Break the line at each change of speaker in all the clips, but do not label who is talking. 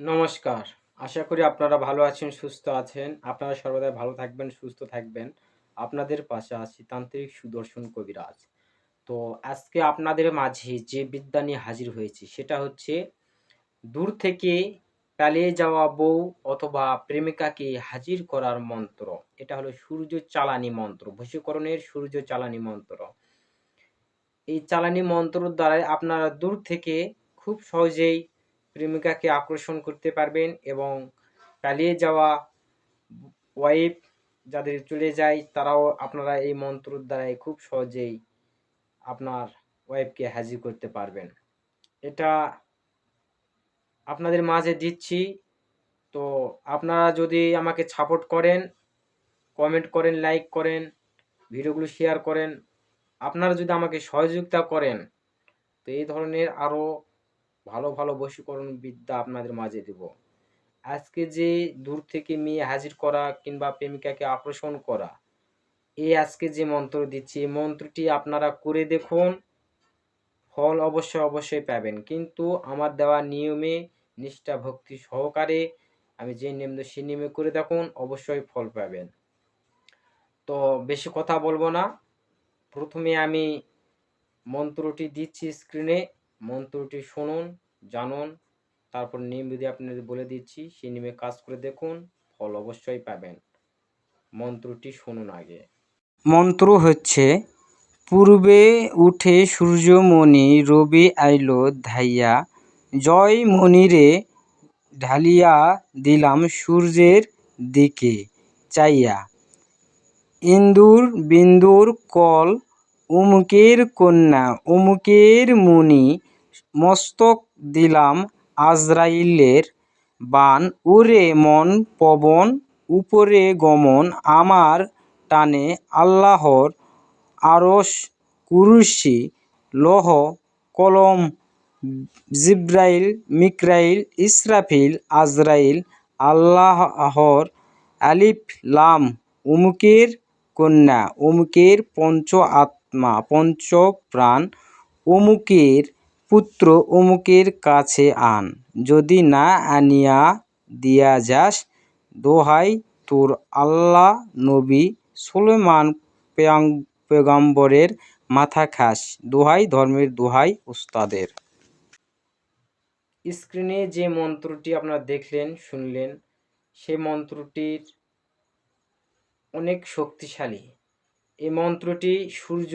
নমস্কার। আশা করি আপনারা ভালো আছেন, সুস্থ আছেন। আপনারা সর্বদাই ভালো থাকবেন, সুস্থ থাকবেন। আপনাদের পাশে আছি তান্ত্রিক সুদর্শন কবিরাজ। তো আজকে আপনাদের মাঝে যে বিদ্যা নিয়ে হাজির হয়েছি, সেটা হচ্ছে দূর থেকে পালিয়ে যাওয়া বউ অথবা প্রেমিকাকে হাজির করার মন্ত্র। এটা হলো সূর্য চালানি মন্ত্র, বশীকরণের সূর্য চালানি মন্ত্র। এই চালানি মন্ত্রর দ্বারাই আপনারা দূর থেকে খুব সহজেই প্রেমিকাকে আকর্ষণ করতে পারবেন এবং পালিয়ে যাওয়া ওয়াইফ যাদের চলে যায়, তারাও আপনারা এই মন্ত্রর দ্বারাই খুব সহজেই আপনার ওয়াইফকে হাজির করতে পারবেন। এটা আপনাদের মাঝে দিচ্ছি। তো আপনারা যদি আমাকে সাপোর্ট করেন কমেন্ট করেন লাইক করেন, ভিডিওগুলো শেয়ার করেন, আপনারা যদি আমাকে সহযোগিতা করেন, তো এই ধরনের আরও ভালো ভালো বশীকরণ বিদ্যা আপনাদের মাঝে দেব। আজকে যে দূর থেকে মেয়ে হাজির করা কিংবা প্রেমিকাকে আকর্ষণ করা এই আজকে যে মন্ত্র দিচ্ছি এই মন্ত্রটি আপনারা করে দেখুন, ফল অবশ্যই অবশ্যই পাবেন। কিন্তু আমার দেওয়া নিয়মে, নিষ্ঠা, ভক্তি সহকারে, আমি যে নিয়ম সেই নিয়মে করে দেখুন, অবশ্যই ফল পাবেন। তো বেশি কথা বলব না। প্রথমে আমি মন্ত্রটি দিচ্ছি স্ক্রিনে মন্ত্রটি শুনুন, জানুন, তারপর নিয়ম যদি আপনাদের বলে দিচ্ছি, সেই নিয়মে কাজ করে দেখুন, ফল অবশ্যই পাবেন। মন্ত্রটি শুনুন আগে। মন্ত্র হচ্ছে, পূর্বে উঠে সূর্যমণি রবি আইলো ধাইয়া, জয় মণিরে ঢালিয়া দিলাম সূর্যের দিকে চাইয়া। ইন্দুর বিন্দুর কল উমুকের কন্যা, উমুকের মুনি, মস্তক দিলাম আজরাইলের বান। উরে মন পবন, উপরে গমন, আমার টানে আল্লাহর আরশ কুরুশি লহ কলম, জিব্রাইল, মিকরাইল, ইসরাফিল, আজরাইল, আল্লাহর আলিফ লাম। উমুকের কন্যা অমুকের পঞ্চ আত্মা। পঞ্চ প্রাণ অমুকের পুত্র অমুকের কাছে আন। যদি না আনিয়া দিয়া যাস, দোহাই তোর আল্লাহ নবী সুলেমান পেগম্বরের মাথা খাস। দোহাই ধর্মের দোহাই উস্তাদের। স্ক্রিনে যে মন্ত্রটি আপনারা দেখলেন, শুনলেন, সে মন্ত্রটির অনেক শক্তিশালী। এই মন্ত্রটি সূর্য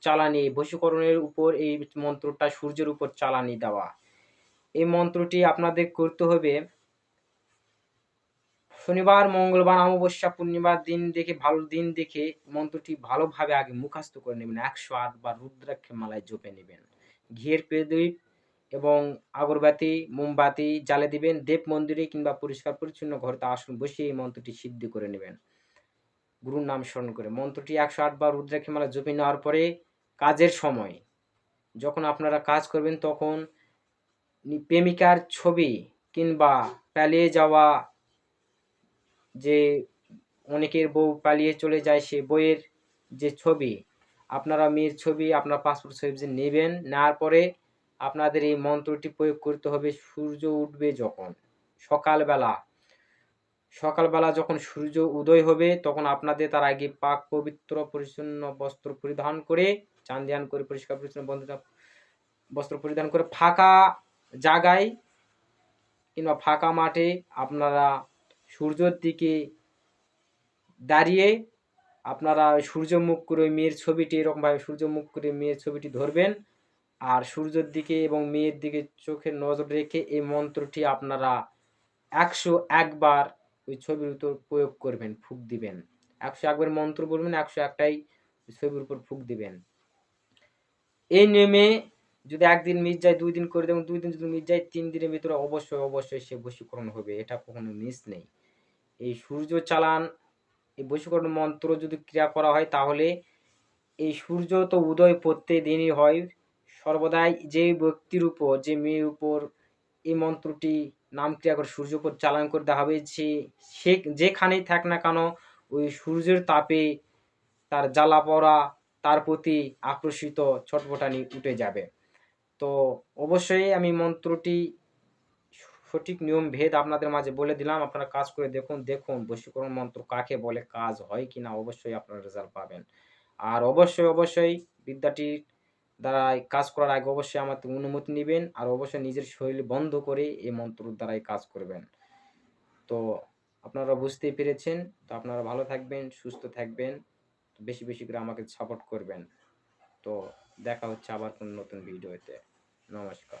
চালানি, বশীকরণের উপর এই মন্ত্রটা সূর্যের উপর চালানি দেওয়া। এই মন্ত্রটি আপনাদের করতে হবে শনিবার, মঙ্গলবার, অমাবস্যা, পূর্ণিমার দিন দেখে, ভালো দিন দেখে মন্ত্রটি ভালোভাবে আগে মুখস্থ করে নেবেন। একশো আট বা রুদ্রাক্ষ মালায় জপে নেবেন। ঘিয়ের প্রদীপ এবং আগরবাতি, মোমবাতি জ্বালে দিবেন। দেব মন্দিরে কিংবা পরিষ্কার পরিচ্ছন্ন ঘরতে আসুন বসিয়ে এই মন্ত্রটি সিদ্ধি করে নেবেন। গুরুর নাম স্মরণ করে। মন্ত্রটি একশো আটবার রুদ্রাক্ষমালা জপে নেওয়ার পরে কাজের সময় যখন আপনারা কাজ করবেন তখন প্রেমিকার ছবি কিংবা পালিয়ে যাওয়া যে অনেকের বউ পালিয়ে চলে যায় সে বইয়ের যে ছবি, আপনারা মেয়ের ছবি, আপনার পাসপোর্ট সাইজ নেবেন, নেওয়ার পরে আপনাদের এই মন্ত্রটি প্রয়োগ করতে হবে সূর্য উঠবে যখন। সকালবেলা সকালবেলা যখন সূর্য উদয় হবে, তখন আপনাদের তার আগে পাক পবিত্র পরিচ্ছন্ন বস্ত্র পরিধান করে চান্দিয়ান করে, পরিষ্কার পরিচ্ছন্ন বন্ধ- বস্ত্র পরিধান করে ফাঁকা জায়গায় কিংবা ফাঁকা মাঠে আপনারা সূর্যের দিকে দাঁড়িয়ে আপনারা সূর্যমুখ করে মেয়ের ছবিটি এরকমভাবে সূর্যমুখ করে মেয়ের ছবিটি ধরবেন। আর সূর্যের দিকে এবং মেয়ের দিকে চোখে নজর রেখে এই মন্ত্রটি আপনারা একশো একবার ওই ছবির উপর প্রয়োগ করবেন, ফুক দিবেন। একশো একবার মন্ত্র বলবেন, একশো একটাই ছবির উপর ফুক দিবেন। এই নিয়মে যদি একদিন মিস যায়, দুই দিন করে দেবেন, দুই দিন যদি মিস যায়, তিন দিনের ভিতরে অবশ্যই অবশ্যই সে বশীকরণ হবে। এটা কখনো মিস নেই। এই সূর্য চালান, এই বশীকরণ মন্ত্র যদি ক্রিয়া করা হয়, তাহলে এই সূর্য তো উদয় প্রত্যেক দিনই হয়। সর্বদাই যে ব্যক্তির উপর, যে মেয়ের উপর এই মন্ত্রটি নাম ক্রিয়া করে সূর্য চালান করে দেওয়া হবে সে যেখানেই থাক না কেন, ওই সূর্যের তাপে তার জ্বালা পড়া, তার প্রতি আকর্ষিত ছটপটানি উঠে যাবে। তো অবশ্যই আমি মন্ত্রটি সঠিক নিয়ম ভেদ আপনাদের মাঝে বলে দিলাম। আপনারা কাজ করে দেখুন দেখুন বশীকরণ মন্ত্র কাকে বলে, কাজ হয় কি না অবশ্যই আপনারা রেজাল্ট পাবেন। আর অবশ্যই অবশ্যই বিদ্যাটির দ্বারা কাজ করার আগে অবশ্যই আমার অনুমতি নেবেন আর অবশ্যই নিজের শরীর বন্ধ করে এই মন্ত্র দ্বারাই কাজ করবেন। তো আপনারা বুঝতেই পেরেছেন। তো আপনারা ভালো থাকবেন, সুস্থ থাকবেন। বেশি বেশি করে আমাকে সাপোর্ট করবেন। তো দেখা হচ্ছে আবার কোন নতুন ভিডিওতে নমস্কার।